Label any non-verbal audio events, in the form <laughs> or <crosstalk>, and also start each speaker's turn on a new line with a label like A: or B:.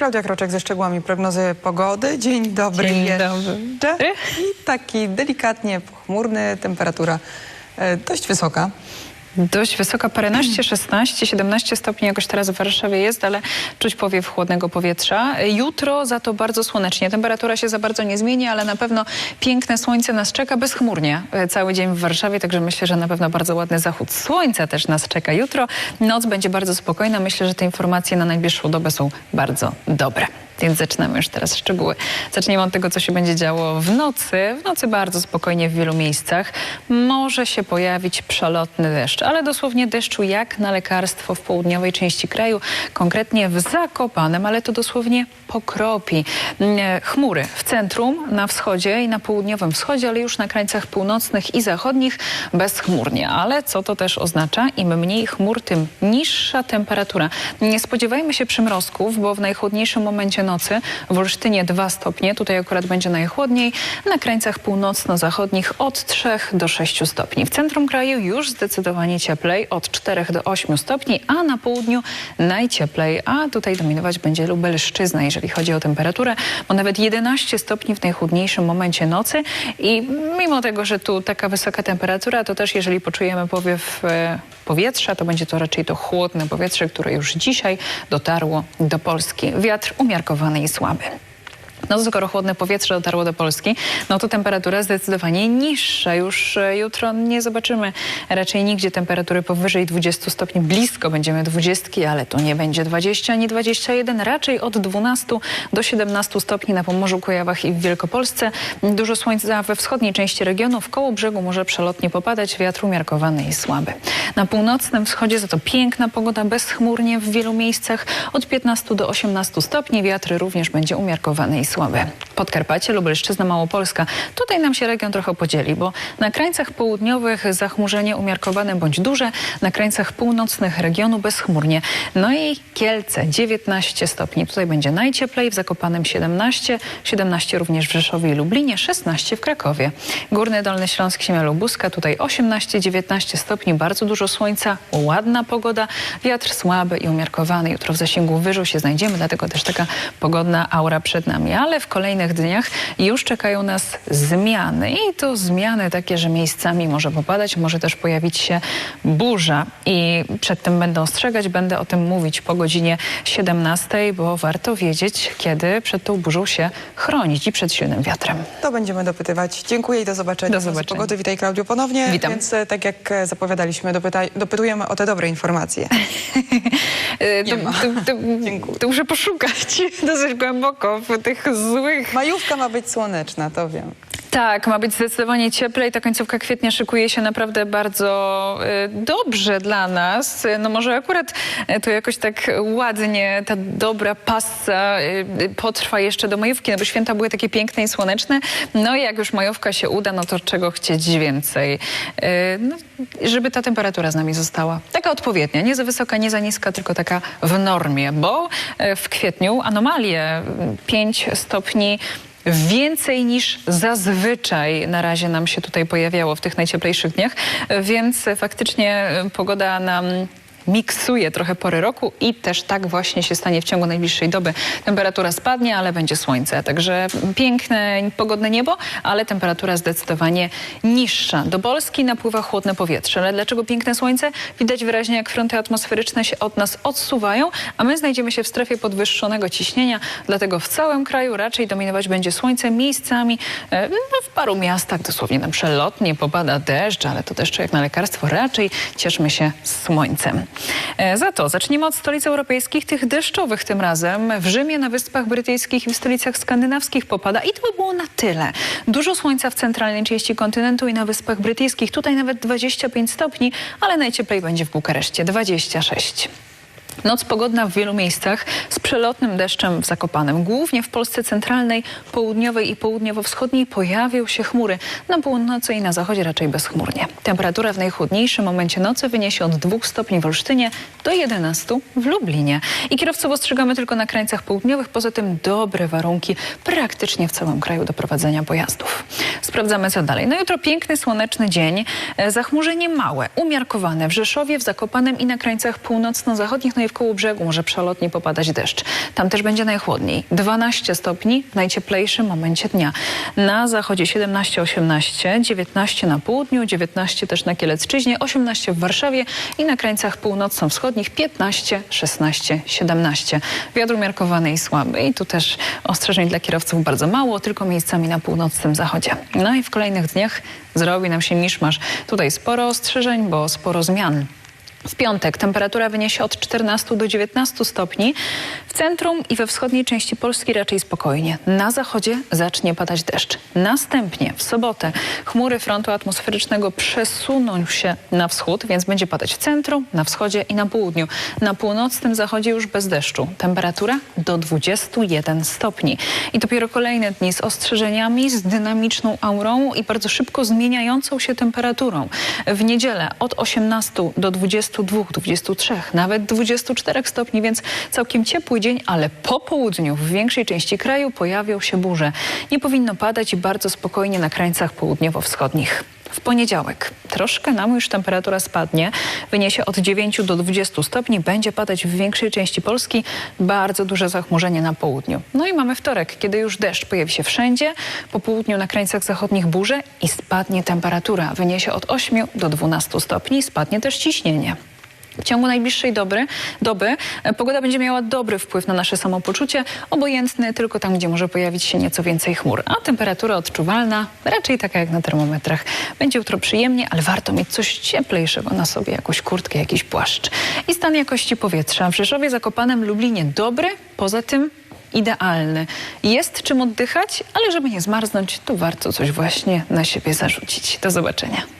A: Klaudia Kroczek ze szczegółami prognozy pogody. Dzień dobry
B: Dzień
A: jeszcze.
B: dobry.
A: I taki delikatnie pochmurny, temperatura e, dość wysoka.
B: Dość wysoka, paręnaście, 16, 17 stopni jakoś teraz w Warszawie jest, ale czuć powiew chłodnego powietrza. Jutro za to bardzo słonecznie. Temperatura się za bardzo nie zmieni, ale na pewno piękne słońce nas czeka bezchmurnie e, cały dzień w Warszawie, także myślę, że na pewno bardzo ładny zachód słońca też nas czeka jutro. Noc będzie bardzo spokojna. Myślę, że te informacje na najbliższą dobę są bardzo dobre. Więc zaczynamy już teraz szczegóły. Zaczniemy od tego, co się będzie działo w nocy. W nocy bardzo spokojnie w wielu miejscach. Może się pojawić przelotny deszcz, ale dosłownie deszczu jak na lekarstwo w południowej części kraju, konkretnie w Zakopanem, ale to dosłownie pokropi. Mm, Chmury w centrum, na wschodzie i na południowym wschodzie, ale już na krańcach północnych i zachodnich bezchmurnie. Ale co to też oznacza? Im mniej chmur, tym niższa temperatura. Nie spodziewajmy się przymrozków, bo w najchłodniejszym momencie nocy w Olsztynie 2 stopnie, tutaj akurat będzie najchłodniej, na krańcach północno-zachodnich od 3 do 6 stopni. W centrum kraju już zdecydowanie cieplej, od 4 do 8 stopni, a na południu najcieplej, a tutaj dominować będzie Lubelszczyzna, jeżeli chodzi o temperaturę, bo nawet 11 stopni w najchłodniejszym momencie nocy i mimo tego, że tu taka wysoka temperatura, to też jeżeli poczujemy powiew e, powietrza, to będzie to raczej to chłodne powietrze, które już dzisiaj dotarło do Polski. Wiatr umiarkowany i słaby. No skoro chłodne powietrze dotarło do Polski, no to temperatura zdecydowanie niższa. Już e, jutro nie zobaczymy raczej nigdzie temperatury powyżej 20 stopni. Blisko będziemy 20, ale to nie będzie 20 ani 21. Raczej od 12 do 17 stopni na Pomorzu, Kujawach i w Wielkopolsce. Dużo słońca we wschodniej części regionu. W koło brzegu może przelotnie popadać. Wiatr umiarkowany i słaby. Na północnym wschodzie za to piękna pogoda, bezchmurnie w wielu miejscach. Od 15 do 18 stopni. Wiatr również będzie umiarkowany i słaby. Podkarpacie, Lubelszczyzna, Małopolska. Tutaj nam się region trochę podzieli, bo na krańcach południowych zachmurzenie umiarkowane bądź duże, na krańcach północnych regionu bezchmurnie. No i Kielce 19 stopni. Tutaj będzie najcieplej, w Zakopanem 17, 17 również w Rzeszowie i Lublinie, 16 w Krakowie. Górny Dolny Śląsk, Siemia Lubuska, tutaj 18-19 stopni, bardzo dużo słońca, ładna pogoda, wiatr słaby i umiarkowany. Jutro w zasięgu wyżu się znajdziemy, dlatego też taka pogodna aura przed nami. Ale w kolejnych dniach już czekają nas zmiany i to zmiany takie, że miejscami może popadać, może też pojawić się burza i przed tym będę ostrzegać, będę o tym mówić po godzinie 17, bo warto wiedzieć, kiedy przed tą burzą się chronić i przed silnym wiatrem.
A: To będziemy dopytywać. Dziękuję i do zobaczenia.
B: Do zobaczenia.
A: Pogody. Witaj Klaudio ponownie.
B: Witam.
A: Więc e, tak jak e, zapowiadaliśmy, dopytujemy o te dobre informacje. <laughs> Nie
B: to,
A: ma.
B: to, to,
A: Dziękuję.
B: to muszę poszukać <laughs> dosyć głęboko w tych złych
A: Majówka ma być słoneczna, to wiem.
B: Tak, ma być zdecydowanie cieplej. Ta końcówka kwietnia szykuje się naprawdę bardzo y, dobrze dla nas. No może akurat y, to jakoś tak ładnie ta dobra passa y, potrwa jeszcze do majówki, no bo święta były takie piękne i słoneczne. No i jak już majówka się uda, no to czego chcieć więcej? No, żeby ta temperatura z nami została. Taka odpowiednia, nie za wysoka, nie za niska, tylko taka w normie, bo w kwietniu anomalie 5 stopni Więcej niż zazwyczaj na razie nam się tutaj pojawiało w tych najcieplejszych dniach, więc faktycznie pogoda nam miksuje trochę pory roku i też tak właśnie się stanie w ciągu najbliższej doby. Temperatura spadnie, ale będzie słońce. Także piękne, pogodne niebo, ale temperatura zdecydowanie niższa. Do Polski napływa chłodne powietrze. Ale dlaczego piękne słońce? Widać wyraźnie, jak fronty atmosferyczne się od nas odsuwają, a my znajdziemy się w strefie podwyższonego ciśnienia. Dlatego w całym kraju raczej dominować będzie słońce miejscami. e, No, w paru miastach dosłownie na przelotnie popada deszcz, ale to deszcz jak na lekarstwo. Raczej cieszmy się słońcem. E, Za to zacznijmy od stolic europejskich, tych deszczowych tym razem. W Rzymie, na Wyspach Brytyjskich i w stolicach skandynawskich popada i to by było na tyle. Dużo słońca w centralnej części kontynentu i na Wyspach Brytyjskich. Tutaj nawet 25 stopni, ale najcieplej będzie w Bukareszcie 26. Noc pogodna w wielu miejscach z przelotnym deszczem w Zakopanem. Głównie w Polsce centralnej, południowej i południowo-wschodniej pojawią się chmury. Na północy i na zachodzie raczej bezchmurnie. Temperatura w najchłodniejszym momencie nocy wyniesie od 2 stopni w Olsztynie do 11 w Lublinie. I kierowców ostrzegamy tylko na krańcach południowych. Poza tym dobre warunki praktycznie w całym kraju do prowadzenia pojazdów. Sprawdzamy co dalej. No jutro piękny, słoneczny dzień. E, Zachmurzenie małe, umiarkowane w Rzeszowie, w Zakopanem i na krańcach północno-zachodnich. No i w koło brzegu może przelotnie popadać deszcz. Tam też będzie najchłodniej. 12 stopni w najcieplejszym momencie dnia. Na zachodzie 17-18, 19 na południu, 19 też na Kielecczyźnie, 18 w Warszawie i na krańcach północno-wschodnich 15, 16, 17. Wiatr umiarkowany i słaby i tu też ostrzeżeń dla kierowców bardzo mało, tylko miejscami na północnym zachodzie. No i w kolejnych dniach zrobi nam się miszmasz. Tutaj sporo ostrzeżeń, bo sporo zmian. W piątek temperatura wyniesie od 14 do 19 stopni. W centrum i we wschodniej części Polski raczej spokojnie. Na zachodzie zacznie padać deszcz. Następnie w sobotę chmury frontu atmosferycznego przesuną się na wschód, więc będzie padać w centrum, na wschodzie i na południu. Na północnym zachodzie już bez deszczu. Temperatura do 21 stopni. I dopiero kolejne dni z ostrzeżeniami, z dynamiczną aurą i bardzo szybko zmieniającą się temperaturą. W niedzielę od 18 do 22, 23, nawet 24 stopni, więc całkiem ciepły dzień, ale po południu w większej części kraju pojawią się burze. Nie powinno padać i bardzo spokojnie na krańcach południowo-wschodnich. W poniedziałek troszkę nam już temperatura spadnie, wyniesie od 9 do 20 stopni, będzie padać w większej części Polski, bardzo duże zachmurzenie na południu. No i mamy wtorek, kiedy już deszcz pojawi się wszędzie, po południu na krańcach zachodnich burze i spadnie temperatura, wyniesie od 8 do 12 stopni, spadnie też ciśnienie. W ciągu najbliższej dobry, doby e, pogoda będzie miała dobry wpływ na nasze samopoczucie, obojętny tylko tam, gdzie może pojawić się nieco więcej chmur. A temperatura odczuwalna, raczej taka jak na termometrach. Będzie jutro przyjemnie, ale warto mieć coś cieplejszego na sobie, jakąś kurtkę, jakiś płaszcz. I stan jakości powietrza w Rzeszowie, Zakopanem, Lublinie dobry, poza tym idealny. Jest czym oddychać, ale żeby nie zmarznąć, to warto coś właśnie na siebie zarzucić. Do zobaczenia.